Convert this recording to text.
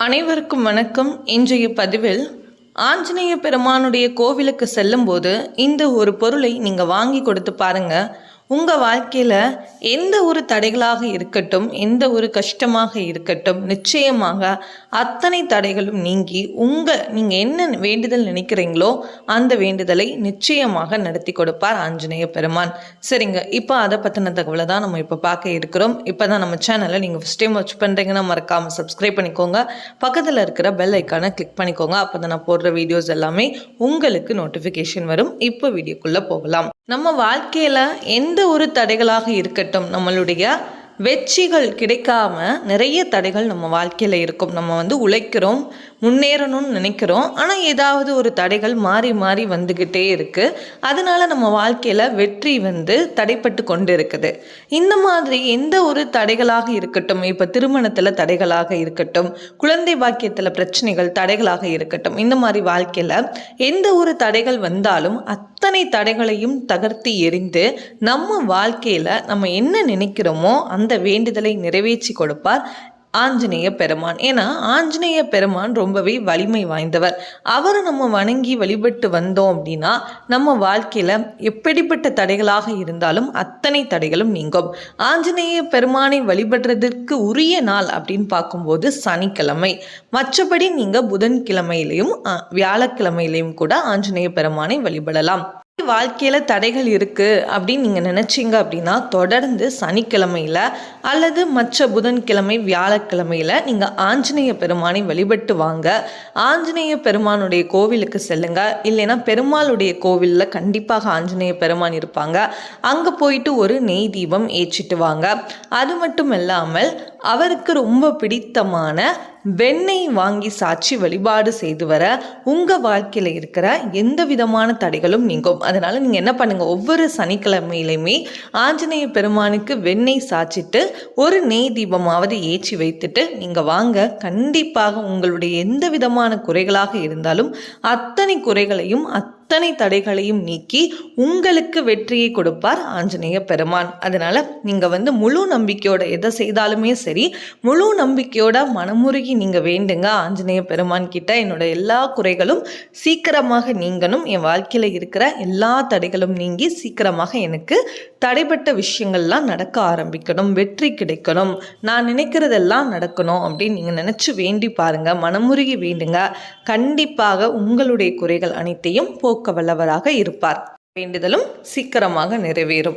அனைவருக்கும் வணக்கம். இன்றைய பதிவில் ஆஞ்சநேய பெருமானுடைய கோவிலுக்கு செல்லும்போது இந்த ஒரு பொருளை நீங்கள் வாங்கி கொடுத்து பாருங்கள் உங்கள் வாழ்க்கையில் எந்த ஒரு தடைகளாக இருக்கட்டும் எந்த ஒரு கஷ்டமாக இருக்கட்டும் நிச்சயமாக அத்தனை தடைகளும் நீங்கி உங்கள் நீங்கள் என்ன வேண்டுதல் நினைக்கிறீங்களோ அந்த வேண்டுதலை நிச்சயமாக நடத்தி கொடுப்பார் ஆஞ்சநேய பெருமான். சரிங்க. இப்போ அதை பற்றின தகவலை தான் நம்ம இப்போ பார்க்க இருக்கிறோம். இப்போ தான் நம்ம சேனலை நீங்கள் ஃபஸ்ட் டைம் வாட்ச் பண்ணுறீங்கன்னா மறக்காமல் சப்ஸ்கிரைப் பண்ணிக்கோங்க. பக்கத்தில் இருக்கிற பெல் ஐக்கானை கிளிக் பண்ணிக்கோங்க. அப்போ தான் நான் போடுற வீடியோஸ் எல்லாமே உங்களுக்கு நோட்டிஃபிகேஷன் வரும். இப்போ வீடியோக்குள்ளே போகலாம். நம்ம வாழ்க்கையில் எந்த ஒரு தடைகளாக இருக்கட்டும் நம்மளுடைய வெற்றிகள் கிடைக்காம நிறைய தடைகள் நம்ம வாழ்க்கையில் இருக்கும். நம்ம வந்து உழைக்கிறோம் முன்னேறணும்னு நினைக்கிறோம். ஆனால் ஏதாவது ஒரு தடைகள் மாறி மாறி வந்துக்கிட்டே இருக்குது அதனால நம்ம வாழ்க்கையில் வெற்றி வந்து தடைப்பட்டு கொண்டு இருக்குது இந்த மாதிரி எந்த ஒரு தடைகளாக இருக்கட்டும் இப்போ திருமணத்தில் தடைகளாக இருக்கட்டும் குழந்தை பாக்கியத்தில் பிரச்சனைகள் தடைகளாக இருக்கட்டும் இந்த மாதிரி வாழ்க்கையில் எந்த ஒரு தடைகள் வந்தாலும் அத்தனை தடைகளையும் தகர்த்தி எறிந்து நம்ம வாழ்க்கையில் நம்ம என்ன நினைக்கிறோமோ அந்த வேண்டுதலை நிறைவேற்றி கொடுப்பார். ஆஞ்சநேய பெருமான். ஏன்னா ஆஞ்சநேய பெருமான் ரொம்பவே வலிமை வாய்ந்தவர். அவரை நம்ம வணங்கி வழிபட்டு வந்தோம் அப்படின்னா நம்ம வாழ்க்கையில் எப்படிப்பட்ட தடைகளாக இருந்தாலும் அத்தனை தடைகளும் நீங்கும். ஆஞ்சநேய பெருமானை வழிபடுறதற்கு உரிய நாள் அப்படின்னு பார்க்கும்போது சனிக்கிழமை. மற்றபடி நீங்கள் புதன்கிழமையிலையும் வியாழக்கிழமையிலையும் கூட ஆஞ்சநேய பெருமானை வழிபடலாம். வாழ்க்கையில் தடைகள் இருக்குது அப்படின்னு நீங்கள் நினச்சிங்க அப்படின்னா தொடர்ந்து சனிக்கிழமையில் அல்லது மற்ற புதன்கிழமை வியாழக்கிழமையில் நீங்கள் ஆஞ்சநேய பெருமானை வழிபட்டு வாங்க. ஆஞ்சநேய பெருமானுடைய கோவிலுக்கு செல்லுங்க. இல்லைன்னா பெருமாளுடைய கோவிலில் கண்டிப்பாக ஆஞ்சநேய பெருமான் இருப்பாங்க. அங்கே போயிட்டு ஒரு நெய் தீபம் ஏற்றிட்டு வாங்க. அது மட்டும் இல்லாமல் அவருக்கு ரொம்ப பிடித்தமான வெண்ணெய் வாங்கி சாட்சி வழிபாடு செய்து வர உங்கள் வாழ்க்கையில் இருக்கிற எந்த விதமான தடைகளும் நீங்கும். அதனால் நீங்கள் என்ன பண்ணுங்கள் ஒவ்வொரு சனிக்கிழமையிலையுமே ஆஞ்சநேய பெருமானுக்கு வெண்ணெய் சாச்சிட்டு ஒரு நெய் தீபமாவது ஏற்றி வைத்துட்டு நீங்கள் வாங்க. கண்டிப்பாக உங்களுடைய எந்த விதமான குறைகளாக இருந்தாலும் அத்தனை குறைகளையும் அத் அத்தனை தடைகளையும் நீக்கி உங்களுக்கு வெற்றியை கொடுப்பார் ஆஞ்சநேய பெருமான். அதனால் நீங்கள் வந்து முழு நம்பிக்கையோட எதை செய்தாலுமே சரி முழு நம்பிக்கையோட மனமுருகி நீங்கள் வேண்டுங்க ஆஞ்சநேய பெருமான் கிட்ட. என்னோட எல்லா குறைகளும் சீக்கிரமாக நீங்கணும். என் வாழ்க்கையில் இருக்கிற எல்லா தடைகளும் நீங்கி சீக்கிரமாக எனக்கு தடைப்பட்ட விஷயங்கள்லாம் நடக்க ஆரம்பிக்கணும். வெற்றி கிடைக்கணும். நான் நினைக்கிறதெல்லாம் நடக்கணும் அப்படின்னு நீங்கள் நினச்சி வேண்டி பாருங்கள் மனமுருகி வேண்டுங்க. கண்டிப்பாக உங்களுடைய குறைகள் அனைத்தையும் போ போக்க வல்லவராக இருப்பார். வேண்டுதலும் சீக்கிரமாக நிறைவேறும்.